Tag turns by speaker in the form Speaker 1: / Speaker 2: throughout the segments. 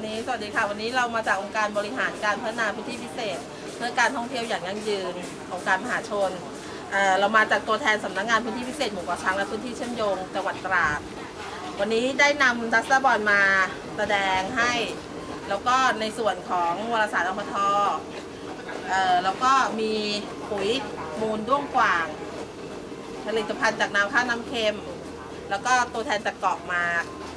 Speaker 1: วันนี้สวัสดีค่ะ วันนี้เรามาจากองค์การบริหารการพัฒนาพื้นที่พิเศษ เพื่อการท่องเที่ยวอย่างยั่งยืนองค์การมหาชน เรามาจากตัวแทนสำนักงานพื้นที่พิเศษหมู่เกาะช้างและพื้นที่เชื่อมโยงจังหวัดตราด วันนี้ได้นำดัสเตอร์บอลมาแสดงให้ แล้วก็ในส่วนของวารสารอมทอแล้วก็มีปุ๋ยมูลด้วงกว่างผลิตภัณฑ์จากน้ำข้าวน้ำเค็ม แล้วก็ตัวแทนจากเกาะมา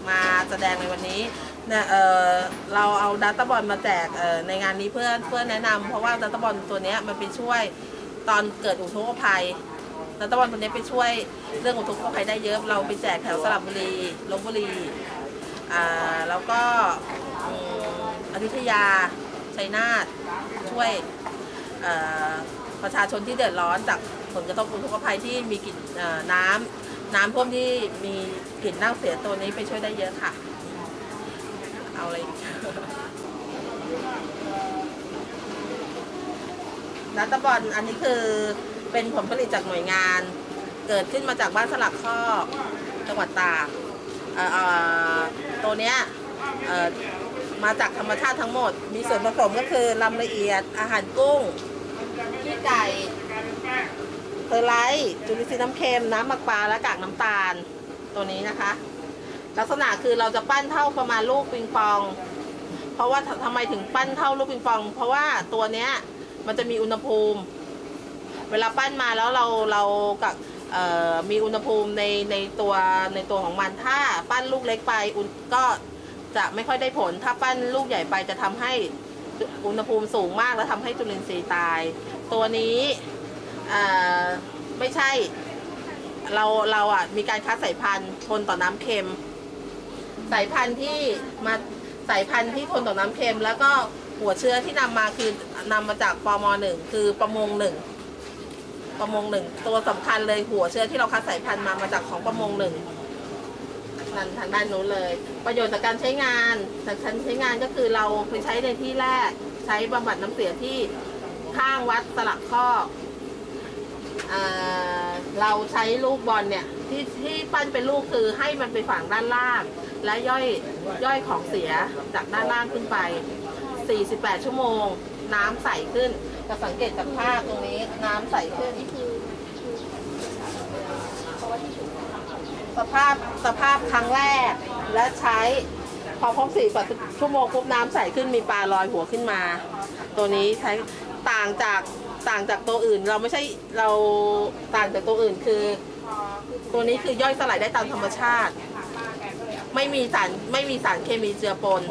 Speaker 1: มาแสดงในวันนี้ เนี่ยเออเราเอาดัตตาบอลมาแจกเออในงานนี้เพื่อเพื่อแนะนำเพราะว่าดัตตาบอลตัวเนี้ยมันไปช่วยตอนเกิดอุทกภัยดัตตาบอลตัวเนี้ยไปช่วยเรื่องอุทกภัยได้เยอะ เราไปแจกแถวสระบุรีลบบุรีอ่าแล้วก็อืมอยุธยาชัยนาทช่วยเอ่อประชาชนที่เดือดร้อนจากผลกระทบอุทกภัยที่มีกลิ่นเอ่อน้ำน้ำท่วมที่มีกลิ่นเน่าเสียตัวนี้ไปช่วยได้เยอะค่ะ อะไรอีกรัตบอลอันนี้คือเป็นผลผลิตจากหน่วยงาน เกิดขึ้นมาจากบ้านสลักคอกจังหวัดตากตัวเนี้ยมาจากธรรมชาติทั้งหมด มีส่วนผสมก็คือลำละเอียด อาหารกุ้งขี้ไก่เทอร์ไลท์จุลินทรีย์น้ำเค็ม น้ำมักปลาและกากน้ำตาล ตัวนี้นะคะ ลักษณะคือเราจะปั้นเท่าประมาณลูกปิงปอง เพราะว่าททำไมถึงปั้นเท่าลูกปิงปอง เพราะว่าตัวเนี้ยมันจะมีอุณหภูมิ เวลาปั้นมาแล้วเราเรากับมีอุณหภูมิในในตัวในตัวของมันถ้าปั้นลูกเล็กไปอุณก็จะไม่ค่อยได้ผล ถ้าปั้นลูกใหญ่ไปจะทำให้อุณหภูมิสูงมากแล้วทำให้จุลินทรีย์ตาย ตัวนี้ไม่ใช่เราเราอะมีการคัดสายพันธุ์ทนต่อน้ำเค็ม สายพันธุ์ที่มาสายพันธุ์ที่ทนต่อน้ำเค็ม แล้วก็หัวเชื้อที่นำมาคือนำมาจากปมหนึ่งคือประมงหนึ่งประมงหนึ่งตัวสำคัญเลยหัวเชื้อที่เราคัดสายพันธุ์มามาจากของประมงหนึ่ง นั่นทางด้านนู้นเลย ประโยชน์จากการใช้งานจากการใช้งานก็คือเราไปใช้ในที่แรก ใช้บำบัดน้ำเสียที่ข้างวัดสลักข้อกเอ่อเราใช้ลูกบอลเนี่ยที่ที่ปั้นเป็นลูกคือให้มันไปฝังด้านล่าง และย่อยย่อยของเสียจากด้านล่างขึ้นไป 48 ชั่วโมง น้ำใสขึ้นจะสังเกตจากภาพตรงนี้น้ำใสขึ้น สภาพสภาพครั้งแรกและใช้พอครบสี่ชั่วโมงปุ๊บน้ำใสขึ้นมีปลาลอยหัวขึ้นมา ตัวนี้ใช้ต่างจากต่างจากตัวอื่นเราไม่ใช่เราต่างจากตัวอื่นคือ ตัวนี้คือย่อยสลายได้ตามธรรมชาติ ไม่มีสารไม่มีสารเคมีเจือปน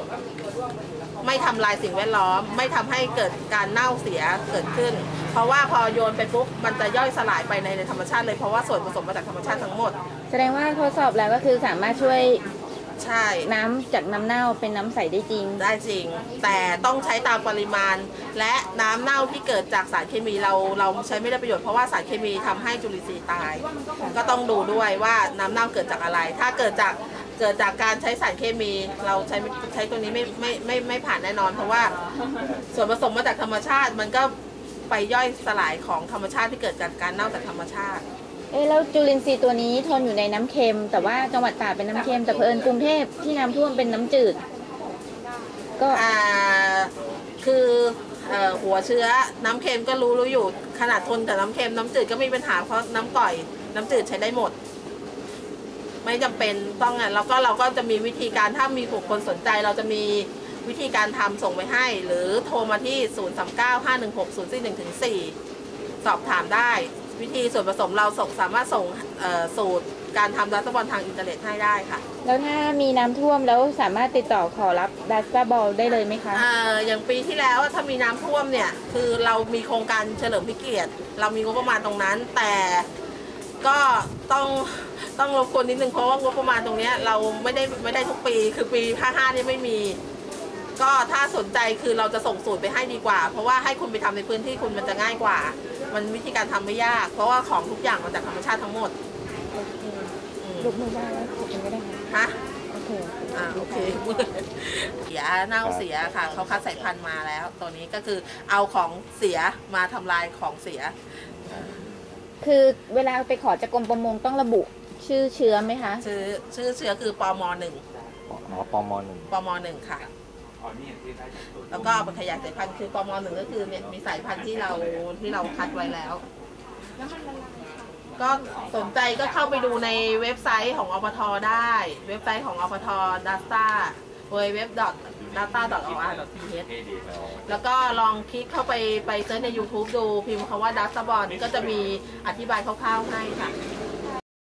Speaker 1: ไม่ทำลายสิ่งแวดล้อม ไม่ทำให้เกิดการเน่าเสียเกิดขึ้น เพราะว่าพอโยนไปปุ๊บมันจะย่อยสลายไปในในธรรมชาติเลยเพราะว่าส่วนผสมมาจากธรรมชาติทั้งหมด
Speaker 2: แสดงว่าทดสอบแล้วก็คือสามารถช่วย
Speaker 1: ใช่
Speaker 2: น้ำจากน้ำเน่าเป็นน้ำใสได้จริง
Speaker 1: ได้จริง แต่ต้องใช้ตามปริมาณ และน้ำเน่าที่เกิดจากสารเคมีเราเราใช้ไม่ได้ประโยชน์เพราะว่าสารเคมีทำให้จุลินทรีย์ตาย ก็ต้องดูด้วยว่าน้ำเน่าเกิดจากอะไร ถ้าเกิดจาก เกิดจากการใช้สารเคมี เราใช้ใช้ตัวนี้ไม่ไม่ไม่ไม่ผ่านแน่นอน เพราะว่าส่วนผสมมาจากธรรมชาติ มันก็ไปย่อยสลายของธรรมชาติที่เกิดจากการเน่าจากธรรมชาติ
Speaker 2: เอ๊ะแล้วจุลินทรีย์ตัวนี้ทนอยู่ในน้ำเค็ม แต่ว่าจังหวัดตราดเป็นน้ำเค็มแต่เผอิญกรุงเทพที่น้ำท่วมเป็นน้ำจืด ก็
Speaker 1: อ่าคือเอ่อหัวเชื้อน้ำเค็มก็รู้รู้อยู่ขนาดทนกับน้ำเค็มน้ำจืดก็ไม่มีปัญหาเพราะน้ำก่อย น้ำจืดใช้ได้หมด ไม่จำเป็นต้องอะแล้วก็เราก็จะมีวิธีการถ้ามีบุคคลสนใจ เราจะมีวิธีการทำส่งไปให้ หรือโทรมาที่ 0 3 9 5 1 6 0 4 1ถึง4สอบถามได้ วิธีส่วนผสมเราส่งสามารถส่งเอ่อสูตรการทำดัสบอลทางอินเทอร์เน็ตให้ได้ค่ะ
Speaker 2: แล้วถ้ามีน้ำท่วมแล้วสามารถติดต่อขอรับดัสตาบอลได้เลยไหมคะ
Speaker 1: อ่าอย่างปีที่แล้วถ้ามีน้ำท่วมเนี่ย คือเรามีโครงการเฉลิมพระเกียรติ เรามีงบประมาณตรงนั้น แต่ ก็ต้องต้องรบกวนนิดนึงเพราะว่างบประมาณตรงเนี้ยเราไม่ได้ไม่ได้ทุกปี คือปี55นี่ไม่มี ก็ถ้าสนใจคือเราจะส่งสูตรไปให้ดีกว่า เพราะว่าให้คุณไปทำในพื้นที่คุณมันจะง่ายกว่า มันวิธีการทำไม่ยาก เพราะว่าของทุกอย่างมาจากธรรมชาติทั้งหมด
Speaker 2: โอเค
Speaker 1: อืม
Speaker 2: ยกมือไหว้แล้วขอบคุณก็ได้ค่ะ
Speaker 1: ฮะ
Speaker 2: โอเค
Speaker 1: อ่าโอเคเสียเน่าเสียค่ะเขาคัดสายพันธุ์มาแล้ว ตัวนี้ก็คือเอาของเสียมาทำลายของเสีย
Speaker 2: คือเวลาไปขอจากกรมประมงต้องระบุชื่อเชื้อไหมคะ
Speaker 1: ชื่อชื่อเชื้อคือปมหนึ่ง
Speaker 3: อ๋อปมหนึ่ง
Speaker 1: ปมหนึ่งค่ะ
Speaker 3: อ๋อนี่อย่างที่ได้จากตัว
Speaker 1: แล้วก็เอาไปขยายสายพันธุ์คือปมหนึ่งก็คือเนี่ยมีสายพันธุ์ที่เราที่เราคัดไว้แล้ว ก็สนใจก็เข้าไปดูในเว็บไซต์ของอปทได้ เว็บไซต์ของอปท data w w w data or th
Speaker 3: เท่ดีครับ
Speaker 1: แล้วก็ลองคลิกเข้าไปไปเซิร์ชใน YouTube ดูพิมพ์คำว่า data b o n ก็จะมีอธิบายคร่าวๆให้ค่ะ
Speaker 3: อ